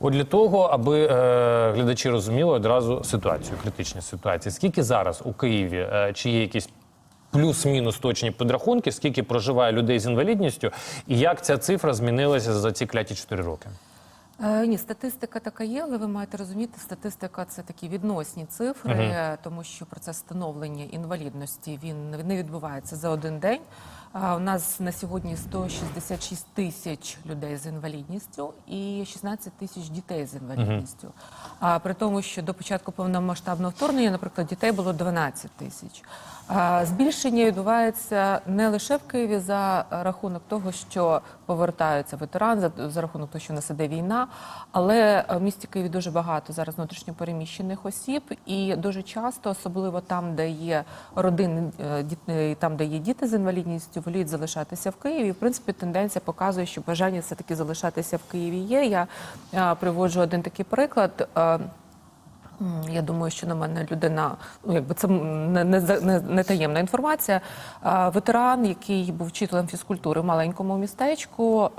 От для того, аби е, глядачі розуміли одразу ситуацію, критичні ситуації. Скільки зараз у Києві е, чи є якісь плюс-мінус точні підрахунки, скільки проживає людей з інвалідністю, і як ця цифра змінилася за ці кляті 4 роки? Е, ні, статистика така є, але ви маєте розуміти, статистика це такі відносні цифри, е, тому що процес встановлення інвалідності він не відбувається за один день. У нас на сьогодні 166 тисяч людей з інвалідністю і 16 тисяч дітей з інвалідністю. А при тому, що до початку повномасштабного вторгнення, наприклад, дітей було 12 тисяч. Збільшення відбувається не лише в Києві за рахунок того, що повертаються ветерани, за, рахунок того, що нас іде війна, але в місті Києві дуже багато зараз внутрішньопереміщених осіб, і дуже часто, особливо там, де є родини, е, там, де є діти з інвалідністю, воліють залишатися в Києві. В принципі, тенденція показує, що бажання все таки залишатися в Києві є. Я е, приводжу один такий приклад. Я думаю, що на мене людина, ну якби це не, не, не, не таємна інформація. Ветеран, який був вчителем фізкультури в маленькому містечку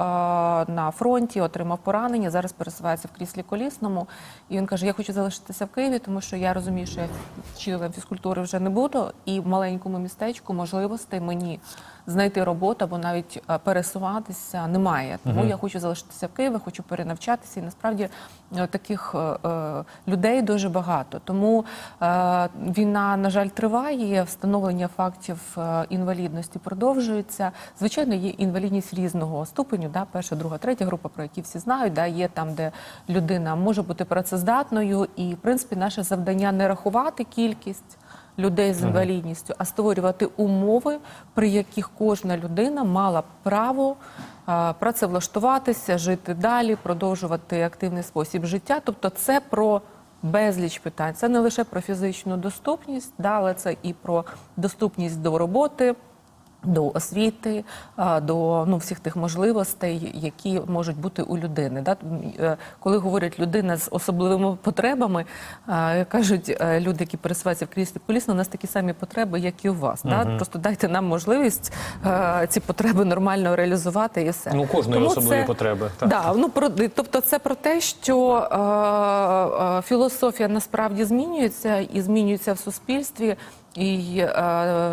на фронті, отримав поранення. Зараз пересувається в кріслі колісному. І він каже: Я хочу залишитися в Києві, тому що я розумію, що я вчителем фізкультури вже не буду, і в маленькому містечку можливостей мені знайти роботу або навіть е, пересуватися немає. Тому я хочу залишитися в Києві, хочу перенавчатися. І насправді е, таких е, людей дуже багато. Тому е, війна, на жаль, триває. Встановлення фактів інвалідності продовжується. Звичайно, є інвалідність різного ступеню, да, перша, друга, третя група, про які всі знають. Да, є там, де людина може бути працездатною, і в принципі наше завдання не рахувати кількість людей з інвалідністю, а створювати умови, при яких кожна людина мала право працевлаштуватися, жити далі, продовжувати активний спосіб життя. Тобто, це про безліч питань. Це не лише про фізичну доступність, да, але це і про доступність до роботи. До освіти, до ну всіх тих можливостей, які можуть бути у людини. Да? Е, Коли говорять людина з особливими потребами, кажуть е, люди, які пересуваються в кріслі колісно, у нас такі самі потреби, як і у вас. Да? Просто дайте нам можливість е, ці потреби нормально реалізувати і все. Ну, кожної Тому особливі це- потреби, так. Да, ну про тобто, це про те, що е, філософія насправді змінюється і змінюється в суспільстві. І е,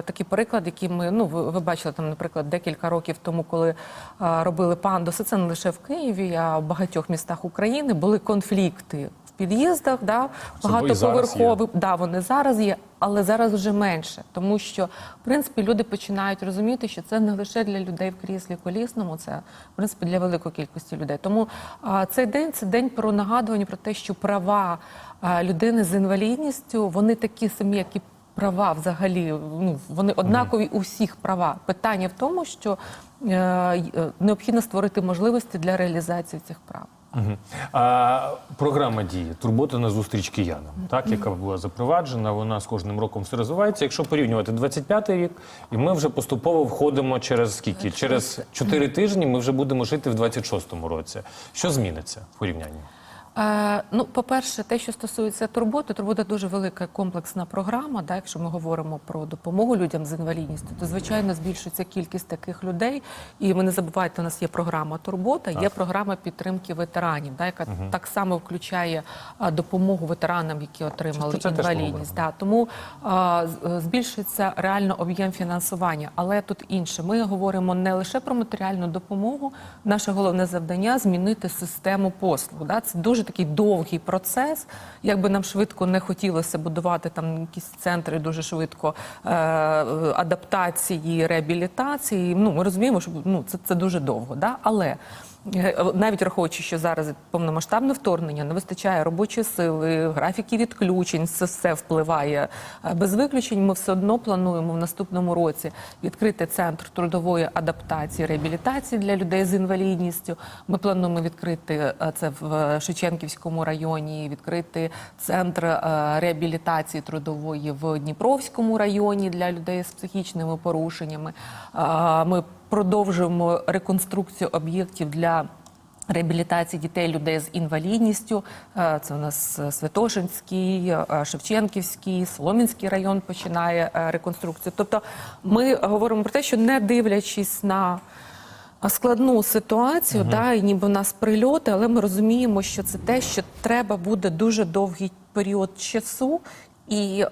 такий приклад, який ми ну ви, ви бачили там, наприклад, декілька років тому, коли е, робили пандуси, це не лише в Києві, а в багатьох містах України були конфлікти в під'їздах, да, Це і зараз багатоповерхових. Да, вони зараз є, але зараз вже менше, тому що в принципі люди починають розуміти, що це не лише для людей в кріслі колісному, це в принципі для великої кількості людей. Тому а, цей день це день про нагадування про те, що права а, людини з інвалідністю вони такі самі, як і права взагалі. Ну вони однакові у всіх права. Питання в тому, що е, е, необхідно створити можливості для реалізації цих прав. Мгм. А, програма дії турбота на зустріч киянам, так яка була запроваджена. Вона з кожним роком все розвивається. Якщо порівнювати 25-й рік, і ми вже поступово входимо через скільки? Через 4 тижні ми вже будемо жити в 26-му році. Що зміниться в порівнянні? Е, ну, по-перше, те, що стосується турботи, турбота дуже велика комплексна програма. Да, якщо ми говоримо про допомогу людям з інвалідністю, то звичайно збільшується кількість таких людей. І ви не забувайте, у нас є програма турбота, є програма підтримки ветеранів, да, яка так само включає допомогу ветеранам, які отримали це інвалідність. Да, тому а, е, збільшується реально об'єм фінансування. Але тут інше. Ми говоримо не лише про матеріальну допомогу. Наше головне завдання змінити систему послуг. Да? Це дуже такий довгий процес. Якби нам швидко не хотілося будувати там якісь центри дуже швидко е, адаптації, реабілітації. Ну ми розуміємо, що ну це, це дуже довго. Да? Але навіть враховуючи, що зараз повномасштабне вторгнення, не вистачає робочої сили, графіки відключень, це все впливає Е, без виключень. Ми все одно плануємо в наступному році відкрити центр трудової адаптації реабілітації для людей з інвалідністю. Ми плануємо відкрити е, це в Шевченківському районі, відкрити центр е, реабілітації трудової в Дніпровському районі для людей з психічними порушеннями. Е, Ми продовжуємо реконструкцію об'єктів для реабілітації дітей людей з інвалідністю. Е, Це у нас е, Святошинський, е, Шевченківський, Соломінський район починає реконструкцію. Тобто ми говоримо про те, що не дивлячись на складну ситуацію, да, і ніби у нас прильоти, але ми розуміємо, що це те, що треба буде дуже довгий період часу. І е,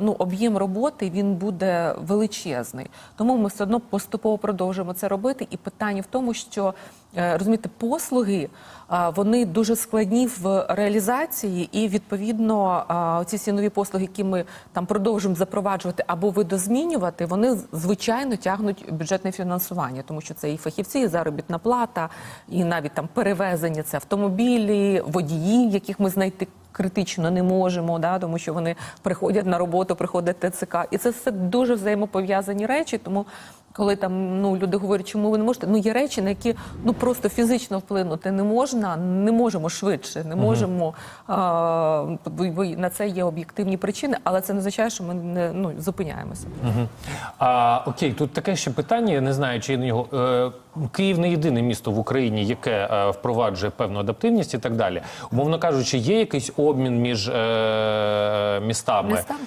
ну, об'єм роботи він буде величезний. Тому ми все одно поступово продовжуємо це робити. І питання в тому, що е, розумієте, послуги вони дуже складні в реалізації, і відповідно ці всі нові послуги, які ми там продовжуємо запроваджувати або видозмінювати, вони звичайно тягнуть бюджетне фінансування, тому що це і фахівці, і заробітна плата, і навіть там перевезення це автомобілі, водії, яких ми знайти критично не можемо, да, тому що вони приходять на роботу, приходять ТЦК. І це все дуже взаємопов'язані речі. Тому коли там ну люди говорять, чому ви не можете, ну є речі, на які ну просто фізично вплинути не можна, не можемо швидше, не можемо а, бо- на це є об'єктивні причини, але це не означає, що ми не ну зупиняємося. А, окей, тут таке ще питання. Я не знаю, чи на нього е, Київ не єдине місто в Україні, яке е, впроваджує певну адаптивність і так далі. Умовно кажучи, є якийсь обмін між е, містами? Містами?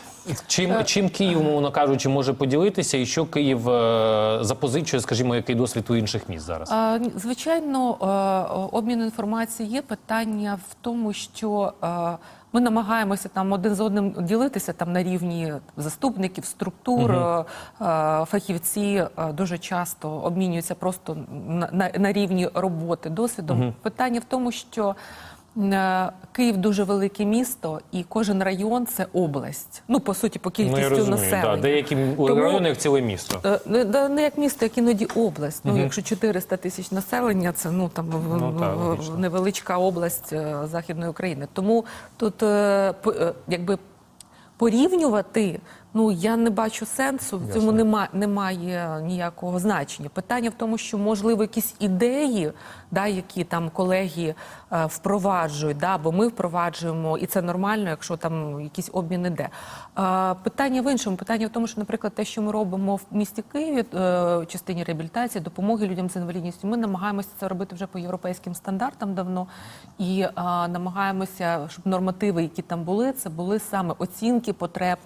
Чим, чим Київ, умовно кажучи, може поділитися, і що Київ е, запозичує, скажімо, який досвід у інших міст зараз? А, Звичайно, е, обмін інформацією є питання в тому, що е, ми намагаємося там один з одним ділитися там на рівні заступників, структур. Угу. Фахівці е, дуже часто обмінюються просто на, на, на рівні роботи досвідом. Питання в тому, що Київ дуже велике місто, і кожен район це область. Ну по суті, по Ну, я кількістю розумію, населення. да, деякі Тому- райони як ціле місто. Е, Не, да, не як місто, як іноді область. Ну, якщо 400 тисяч населення, це ну там Ну, логічно. невеличка область е, Західної України. Тому тут е, е, якби порівнювати, ну я не бачу сенсу. В цьому нема, немає ніякого значення. Питання в тому, що можливо якісь ідеї, да, які там колеги е, впроваджують, да, бо ми впроваджуємо, і це нормально, якщо там якийсь обмін іде. Е, питання в іншому. Питання в тому, що, наприклад, те, що ми робимо в місті Києві е, в частині реабілітації, допомоги людям з інвалідністю, ми намагаємося це робити вже по європейським стандартам давно і е, намагаємося, щоб нормативи, які там були, це були саме оцінки потреб,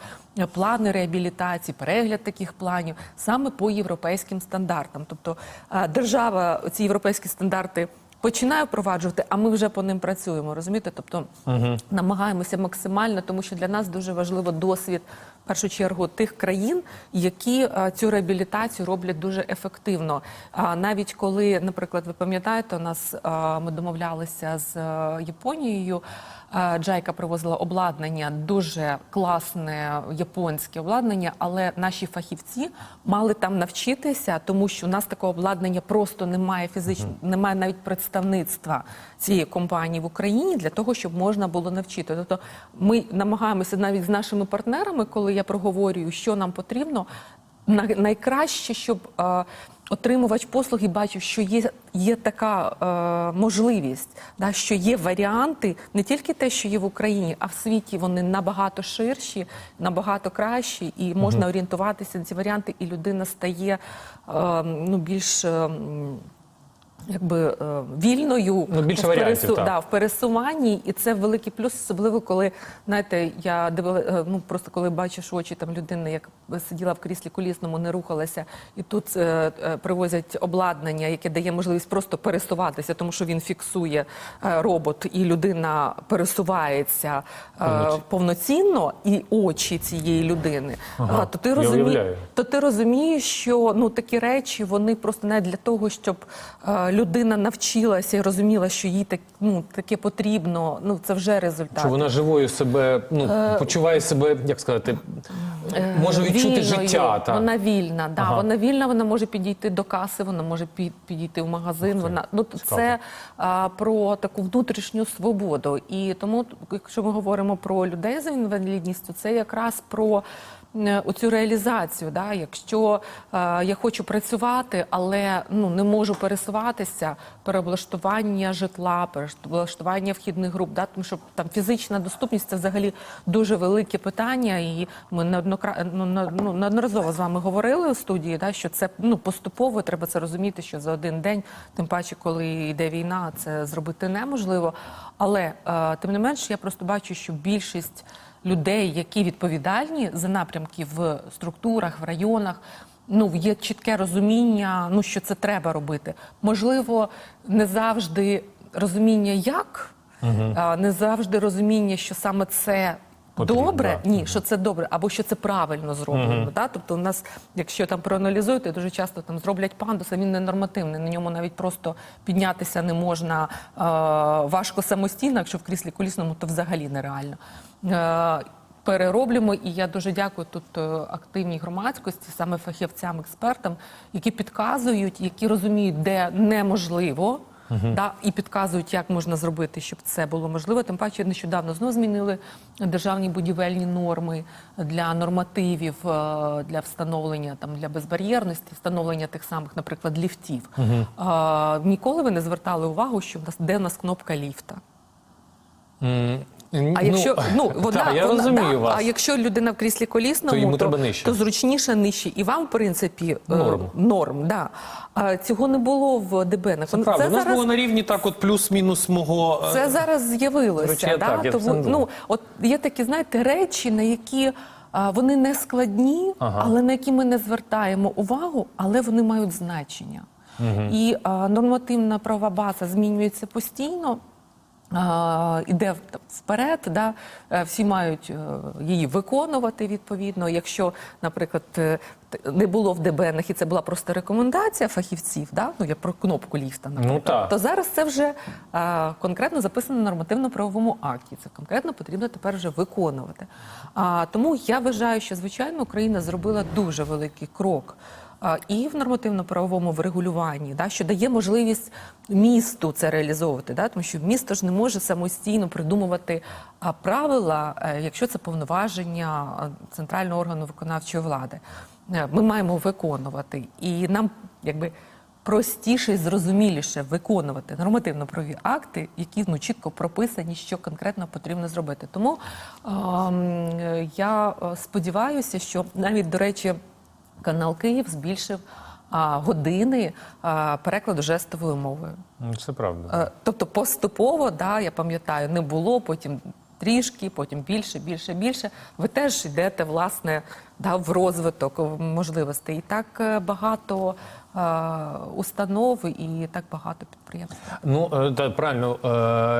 плани реабілітації, перегляд таких планів саме по європейським стандартам. Тобто е, держава ці європейські стандарти. Починає впроваджувати, а ми вже по ним працюємо. Розумієте? Тобто намагаємося максимально, тому що для нас дуже важливо досвід в першу чергу тих країн, які е, цю реабілітацію роблять дуже ефективно. А навіть коли, наприклад, ви пам'ятаєте, у нас е, ми домовлялися з е, Японією. Джайка привозила обладнання, дуже класне японське обладнання, але наші фахівці мали там навчитися, тому що у нас такого обладнання просто немає фізично, немає навіть представництва цієї компанії в Україні для того, щоб можна було навчити. Тобто ми намагаємося навіть з нашими партнерами, коли я проговорюю, що нам потрібно, на- найкраще, щоб отримувач послуги бачив, що є, є така е, можливість, да, що є варіанти, не тільки те, що є в Україні, а в світі вони набагато ширші, набагато кращі, і можна орієнтуватися на ці варіанти, і людина стає е, ну, більш. е, Якби е, вільною Ну, більше в, варіантів, так. да, в пересуванні, і це великий плюс, особливо коли знаєте, я дивила, е, ну просто коли бачиш очі там людини, як сиділа в кріслі колісному, не рухалася, і тут е, е, привозять обладнання, яке дає можливість просто пересуватися, тому що він фіксує е, робот, і людина пересувається е, повноцінно, і очі цієї людини. Ага, А, то ти розумієш, то ти розумієш, що ну такі речі вони просто не для того, щоб е, людина навчилася і розуміла, що їй так ну таке потрібно. Ну це вже результат. Що вона живою себе ну почуває себе, як сказати, може відчути Вільною. життя. Та Вона вільна, да, Ага. вона вільна, вона може підійти до каси, вона може підійти в магазин. Вона ну це а, про таку внутрішню свободу. І тому, якщо ми говоримо про людей з інвалідністю, це якраз про. е, Оцю реалізацію, да, якщо е, я хочу працювати, але ну не можу пересуватися, переоблаштування житла, переоблаштування вхідних груп, да, тому що там фізична доступність це взагалі дуже велике питання, і ми неоднокра... ну, ну, з вами говорили у студії, да, що це ну поступово треба це розуміти, що за один день, тим паче, коли йде війна, це зробити неможливо. Але е, тим не менш, я просто бачу, що більшість людей, які відповідальні за напрямки в структурах, в районах. Ну є чітке розуміння, ну що це треба робити. Можливо, не завжди розуміння як, а, не завжди розуміння, що саме це. Потрібно, добре, ні, що це добре, або що це правильно зроблено. Да? Тобто, у нас, якщо там проаналізуєте, дуже часто там зроблять пандус, а він не нормативний. На ньому навіть просто піднятися не можна е, важко самостійно, якщо в кріслі колісному, то взагалі нереально. Е, Перероблюємо, і я дуже дякую тут е, активній громадськості, саме фахівцям, експертам, які підказують, які розуміють, де неможливо. Да, і підказують, як можна зробити, щоб це було можливо. Тим паче нещодавно знову змінили державні будівельні норми для нормативів е, для встановлення там для безбар'єрності, встановлення тих самих, наприклад, ліфтів. Е, Ніколи ви не звертали увагу, що в нас де в нас кнопка ліфта. А якщо ну, вона, та, я вона- розумію да, вас. А якщо людина в кріслі колісному, То йому треба нижче. то зручніше нижче. І вам, в принципі, е, Норм. норм да. А цього не було в ДБНах. Це правда. У нас зараз, було на рівні так, от плюс-мінус мого. е, це зараз з'явилося. Да? так, Тому, це ну, от є такі, знаєте, речі, на які а, вони не складні, Ага. але на які ми не звертаємо увагу, але вони мають значення. І а, нормативна права база змінюється постійно. Іде вперед, да? е, всі мають е, її виконувати відповідно. Якщо, наприклад, е, не було в ДБНах і це була просто рекомендація фахівців, да? ну я про кнопку ліфта, наприклад, так. то зараз це вже а, конкретно записано в нормативно-правовому акті. Це конкретно потрібно тепер вже виконувати. А, тому я вважаю, що звичайно Україна зробила дуже великий крок. І в нормативно-правовому врегулюванні, да, що дає можливість місту це реалізовувати, да, тому що місто ж не може самостійно придумувати правила, е, якщо це повноваження центрального органу виконавчої влади. Е, Ми маємо виконувати, і нам якби простіше і зрозуміліше виконувати нормативно-правові акти, які ну, чітко прописані, що конкретно потрібно зробити. Тому ем, я е, сподіваюся, що навіть, до речі, канал Київ збільшив години перекладу жестовою мовою. Ну, Це правда. Е, Тобто поступово, да, я пам'ятаю, не було, потім трішки, потім більше, більше, більше. Ви теж йдете, власне, да, в розвиток можливостей. І так е, багато установ і так багато підприємств. Ну та так, правильно,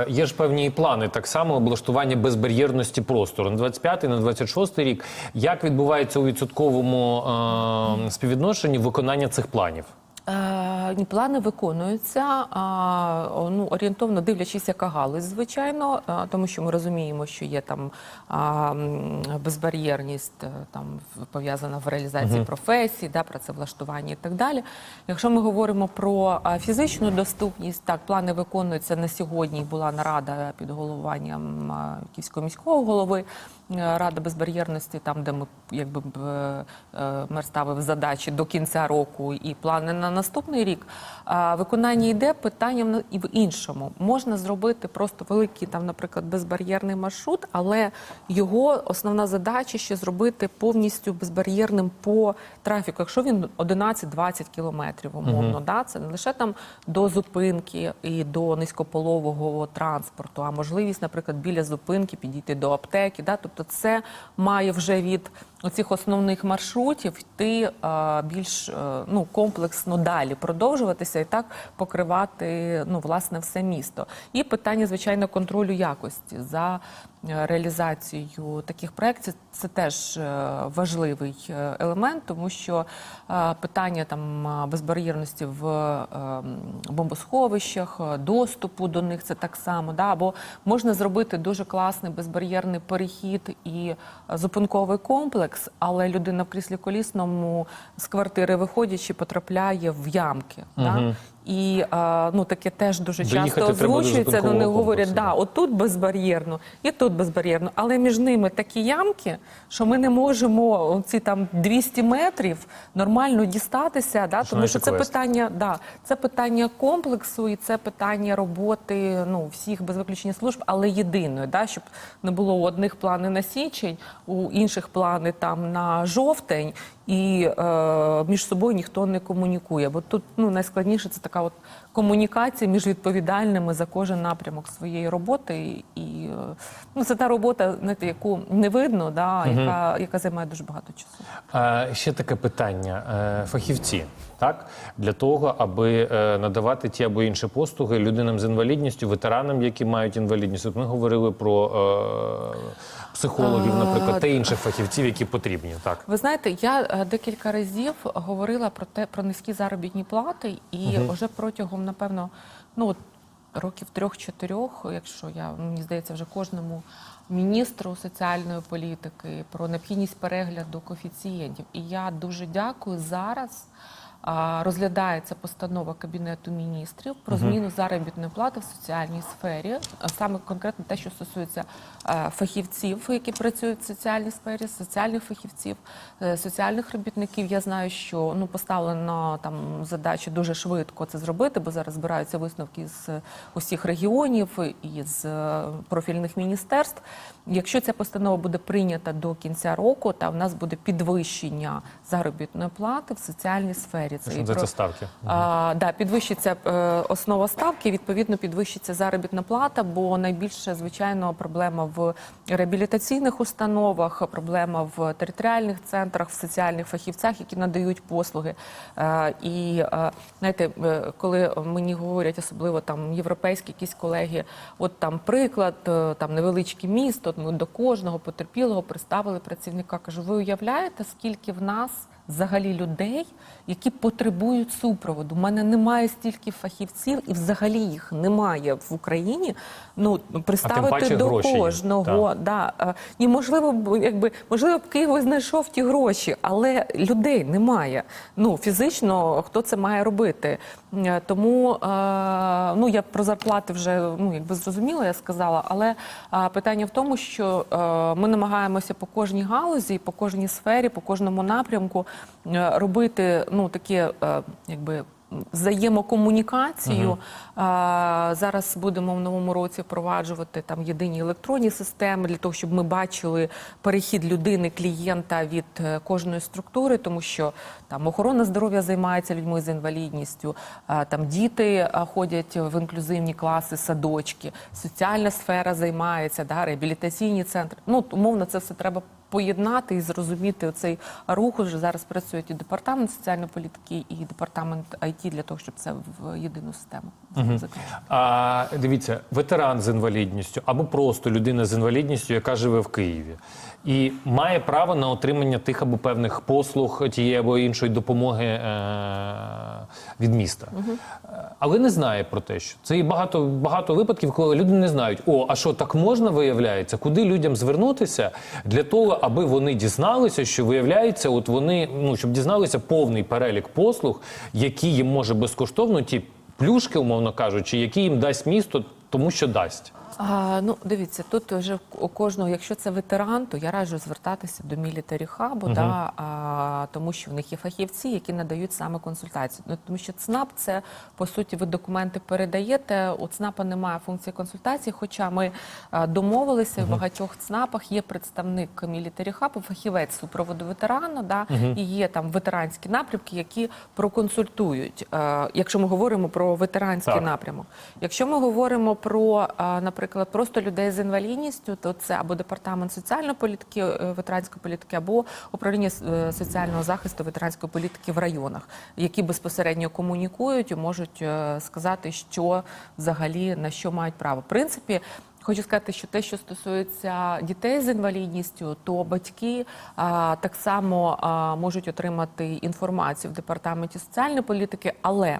е, є ж певні плани так само облаштування безбар'єрності простору на 25 на 26 рік. Як відбувається у відсотковому е, співвідношенні виконання цих планів? Плани виконуються ну, орієнтовно дивлячись, яка галузь, звичайно, тому що ми розуміємо, що є там безбар'єрність е, там пов'язана в реалізації професій, да, працевлаштування і так далі. Якщо ми говоримо про фізичну доступність, так плани виконуються на сьогодні. Була нарада під головуванням Київського міського голови. е, Рада безбар'єрності, там де ми якби е, мер ставив задачі до кінця року і плани на наступний рік. А виконання йде питання в і в іншому. Можна зробити просто великий там, наприклад, безбар'єрний маршрут, але його основна задача ще зробити повністю безбар'єрним по трафіку. Якщо він 11-20 кілометрів, умовно, да, це не лише там до зупинки і до низькополового транспорту, а можливість, наприклад, біля зупинки підійти до аптеки. Да? Тобто це має вже від оцих основних маршрутів йти а, більш е, ну, комплексно далі продовжуватися і так покривати ну, власне все місто. І питання, звичайно, контролю якості за реалізацією таких проєктів. Це теж е, важливий е, елемент, тому що е, питання там безбар'єрності в бомбосховищах, доступу до них це так само. Да? Або можна зробити дуже класний безбар'єрний перехід і зупинковий комплекс, але людина в кріслі колісному з квартири виходячи потрапляє в ямки. Да? І е, ну таке теж дуже Доїхати часто озвучується. Не говорять, да, да. отут безбар'єрно, і тут безбар'єрно. Але між ними такі ямки, що ми не можемо ці там 200 метрів нормально дістатися. Да, тому що це квест. питання, да, це питання комплексу і це питання роботи ну, всіх без виключення служб, але єдиної, да, щоб не було у одних плани на січень, у інших плани там на жовтень. І е, між собою ніхто не комунікує. Бо тут ну найскладніше це така от комунікації між відповідальними за кожен напрямок своєї роботи. І е, ну, це та робота, знаєте, яку не видно, да, яка, яка займає дуже багато часу. А, ще таке питання. Е, Фахівці, так? Для того, аби е, надавати ті або інші послуги людинам з інвалідністю, ветеранам, які мають інвалідність. От ми говорили про е, психологів, наприклад, та інших фахівців, які потрібні. Так. Ви знаєте, я е, декілька разів говорила про те про низькі заробітні плати, і вже протягом, напевно, ну от років трьох-чотирьох, якщо я мені здається, вже кожному міністру соціальної політики про необхідність перегляду коефіцієнтів. І я дуже дякую зараз. Розглядається постанова Кабінету міністрів про зміну заробітної плати в соціальній сфері, саме конкретно те, що стосується фахівців, які працюють в соціальній сфері, соціальних фахівців, е, соціальних робітників. Я знаю, що ну поставлено там задача дуже швидко це зробити, бо зараз збираються висновки з усіх регіонів і з е, профільних міністерств. Якщо ця постанова буде прийнята до кінця року, та в нас буде підвищення заробітної плати в соціальній сфері. Що і про- ставки. а, да, підвищиться е, основа ставки, відповідно підвищиться заробітна плата, бо найбільше, звичайно, проблема в реабілітаційних установах, проблема в територіальних центрах, в соціальних фахівцях, які надають послуги. Е, і е, знаєте, коли мені говорять, особливо там європейські якісь колеги, от там приклад, там невеличке місто, ми до кожного потерпілого приставили працівника. Кажу, ви уявляєте, скільки в нас взагалі людей, які потребують супроводу. У мене немає стільки фахівців, і взагалі їх немає в Україні. Ну приставити паче до гроші є. кожного. Да. І можливо, якби можливо, б Київ знайшов ті гроші, але людей немає. Ну фізично хто це має робити? Е, Тому е, ну я про зарплати вже ну якби зрозуміла, я сказала. Але е, питання в тому, що ми намагаємося по кожній галузі, по кожній сфері, по кожному напрямку робити ну таке, якби. Взаємокомунікацію А, зараз будемо в новому році впроваджувати там єдині електронні системи для того, щоб ми бачили перехід людини, клієнта від е, кожної структури, тому що там охорона здоров'я займається людьми з інвалідністю, а, там діти ходять в інклюзивні класи, садочки, соціальна сфера займається, да, реабілітаційні центри. Ну умовно, це все треба поєднати і зрозуміти цей рух. Уже зараз працюють і департамент соціальної політики, і департамент IT для того, щоб це в єдину систему закрити. А дивіться, ветеран з інвалідністю або просто людина з інвалідністю, яка живе в Києві, і має право на отримання тих або певних послуг тієї або іншої допомоги е- від міста. Е, Але не знає про те, що це і багато, багато випадків, коли люди не знають, о, а що так можна виявляється, куди людям звернутися для того, аби вони дізналися, що виявляється, от вони ну щоб дізналися повний перелік послуг, які їм може безкоштовно ті плюшки, умовно кажучи, які їм дасть місто, тому що дасть. А, ну, дивіться, тут вже у кожного, якщо це ветеран, то я раджу звертатися до мілітарі хабу, да, а, тому що в них є фахівці, які надають саме консультації. Ну, тому що ЦНАП це по суті ви документи передаєте. У ЦНАПа немає функції консультації, хоча ми а, домовилися в багатьох ЦНАПах є представник мілітарі хабу, фахівець супроводу ветерана, да, і є там ветеранські напрямки, які проконсультують. Е, якщо ми говоримо про ветеранський Так. напрямок. Якщо ми говоримо про, а, наприклад, просто людей з інвалідністю, то це або департамент соціальної політики, е, ветеранської політики, або управління е, соціального захисту ветеранської політики в районах, які безпосередньо комунікують і можуть е, сказати, що взагалі на що мають право. В принципі. Хочу сказати, що те, що стосується дітей з інвалідністю, то батьки а, так само а, можуть отримати інформацію в департаменті соціальної політики, але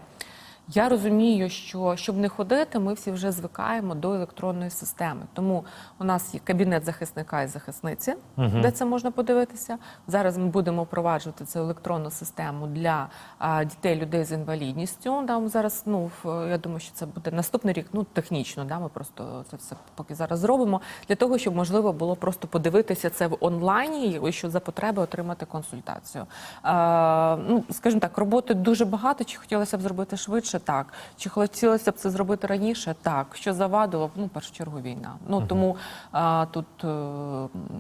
я розумію, що щоб не ходити, ми всі вже звикаємо до електронної системи. Тому у нас є кабінет захисника і захисниці, де це можна подивитися. Зараз ми будемо впроваджувати цю електронну систему для а, дітей, людей з інвалідністю. Да, ми зараз, ну в- я думаю, що це буде наступний рік. Ну технічно, да, ми просто це все поки зараз зробимо для того, щоб можливо було просто подивитися це в онлайні, і що за потреби отримати консультацію. А, ну скажімо так, роботи дуже багато. Чи хотілося б зробити швидше? Так. Чи хотілося б це зробити раніше? Так. Що завадило? Ну, в першу чергу, війна. Ну тому а, тут е,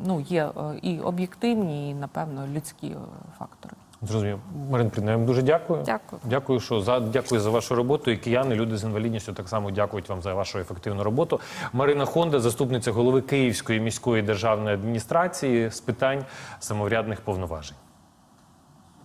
ну є е, і об'єктивні, і напевно людські е, фактори. Зрозумів. Марин Прідна, я вам дуже дякую. Дякую. Дякую, що за дякую за вашу роботу. І кияни, люди з інвалідністю так само дякують вам за вашу ефективну роботу. Марина Хонда, заступниця голови Київської міської державної адміністрації з питань самоврядних повноважень.